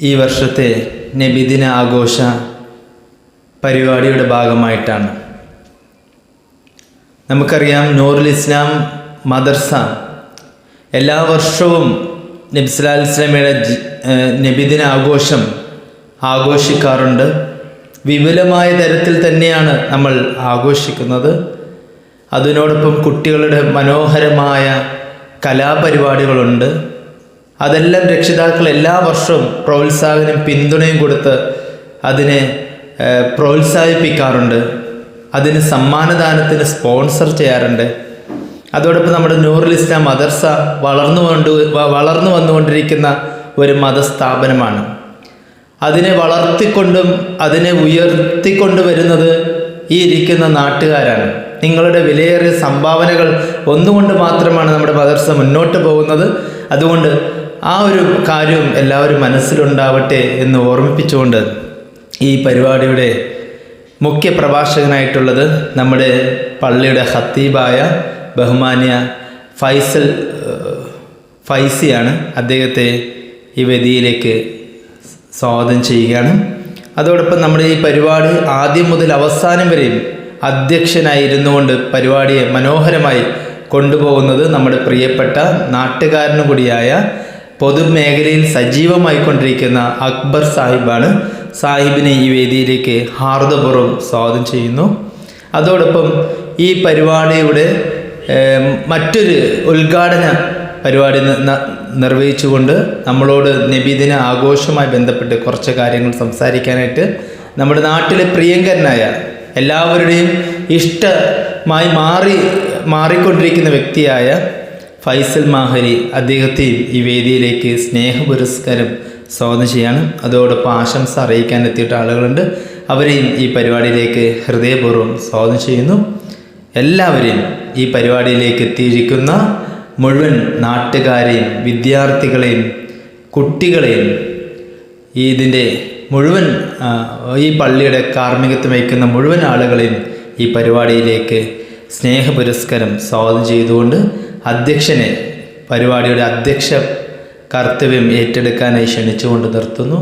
ഈ വർഷത്തെ നബിദിന ആഘോഷ പരിപാടിയുടെ ഭാഗമായിട്ടാണ്. നമുക്കറിയാം നൂറുൽ ഇസ്ലാം മദർസ എല്ലാ വർഷവും നബ്സലാ ഇസ്ലാമിയുടെ നബിദിന ആഘോഷം ആഘോഷിക്കാറുണ്ട്. വിപുലമായ തരത്തിൽ തന്നെയാണ് നമ്മൾ ആഘോഷിക്കുന്നത്. അതിനോടൊപ്പം കുട്ടികളുടെ മനോഹരമായ കലാപരിപാടികളുണ്ട്. അതെല്ലാം രക്ഷിതാക്കൾ എല്ലാ വർഷവും പ്രോത്സാഹനം പിന്തുണയും കൊടുത്ത് അതിനെ പ്രോത്സാഹിപ്പിക്കാറുണ്ട്. അതിന് സമ്മാനദാനത്തിന് സ്പോൺസർ ചെയ്യാറുണ്ട്. അതോടൊപ്പം നമ്മുടെ നൂറുൽ മദർസ വളർന്നു കൊണ്ട് വളർന്നു വന്നുകൊണ്ടിരിക്കുന്ന ഒരു മതസ്ഥാപനമാണ്. അതിനെ വളർത്തിക്കൊണ്ടും അതിനെ ഉയർത്തിക്കൊണ്ട് വരുന്നത് ഈ ഇരിക്കുന്ന നാട്ടുകാരാണ്. നിങ്ങളുടെ വിലയേറിയ സംഭാവനകൾ ഒന്നുകൊണ്ട് മാത്രമാണ് നമ്മുടെ മദർസ മുന്നോട്ട് പോകുന്നത്. അതുകൊണ്ട് ആ ഒരു കാര്യവും എല്ലാവരും മനസ്സിലുണ്ടാവട്ടെ എന്ന് ഓർമ്മിപ്പിച്ചുകൊണ്ട് ഈ പരിപാടിയുടെ മുഖ്യ പ്രഭാഷകനായിട്ടുള്ളത് നമ്മുടെ പള്ളിയുടെ ഹത്തീബായ ബഹുമാനിയ ഫൈസൽ ഫൈസിയാണ്. അദ്ദേഹത്തെ ഈ വേദിയിലേക്ക് സ്വാഗതം ചെയ്യുകയാണ്. അതോടൊപ്പം നമ്മുടെ ഈ പരിപാടി ആദ്യം മുതൽ അവസാനം വരെയും അധ്യക്ഷനായിരുന്നു കൊണ്ട് പരിപാടിയെ മനോഹരമായി കൊണ്ടുപോകുന്നത് നമ്മുടെ പ്രിയപ്പെട്ട നാട്ടുകാരനു കൂടിയായ പൊതുമേഖലയിൽ സജീവമായിക്കൊണ്ടിരിക്കുന്ന അക്ബർ സാഹിബാണ് സാഹിബിനെ ഈ വേദിയിലേക്ക് ഹാർദപൂർവം സ്വാഗതം ചെയ്യുന്നു. അതോടൊപ്പം ഈ പരിപാടിയുടെ മറ്റൊരു ഉദ്ഘാടന പരിപാടി നിർവഹിച്ചുകൊണ്ട് നമ്മളോട് നബിദിന ആഘോഷവുമായി ബന്ധപ്പെട്ട് കുറച്ച് കാര്യങ്ങൾ സംസാരിക്കാനായിട്ട് നമ്മുടെ നാട്ടിലെ പ്രിയങ്കരനായ എല്ലാവരുടെയും ഇഷ്ടമായി മാറി മാറിക്കൊണ്ടിരിക്കുന്ന വ്യക്തിയായ ഫൈസൽ മാഹരി അദ്ദേഹത്തെയും ഈ വേദിയിലേക്ക് സ്നേഹ പുരസ്കാരം സ്വാഗതം ചെയ്യാണ്. അതോടൊപ്പം ആശംസ അറിയിക്കാൻ എത്തിയിട്ട് ആളുകളുണ്ട്. അവരെയും ഈ പരിപാടിയിലേക്ക് ഹൃദയപൂർവം സ്വാഗതം ചെയ്യുന്നു. എല്ലാവരെയും ഈ പരിപാടിയിലേക്ക് എത്തിയിരിക്കുന്ന മുഴുവൻ നാട്ടുകാരെയും വിദ്യാർത്ഥികളെയും കുട്ടികളെയും ഈ ഇതിന്റെ മുഴുവൻ ഈ പള്ളിയുടെ കാർമ്മികത്വം വഹിക്കുന്ന മുഴുവൻ ആളുകളെയും ഈ പരിപാടിയിലേക്ക് സ്നേഹ പുരസ്കാരം സ്വാഗതം ചെയ്തുകൊണ്ട് അധ്യക്ഷനെ പരിപാടിയുടെ അധ്യക്ഷ കർത്തവ്യം ഏറ്റെടുക്കാനായി ക്ഷണിച്ചുകൊണ്ട് നിർത്തുന്നു.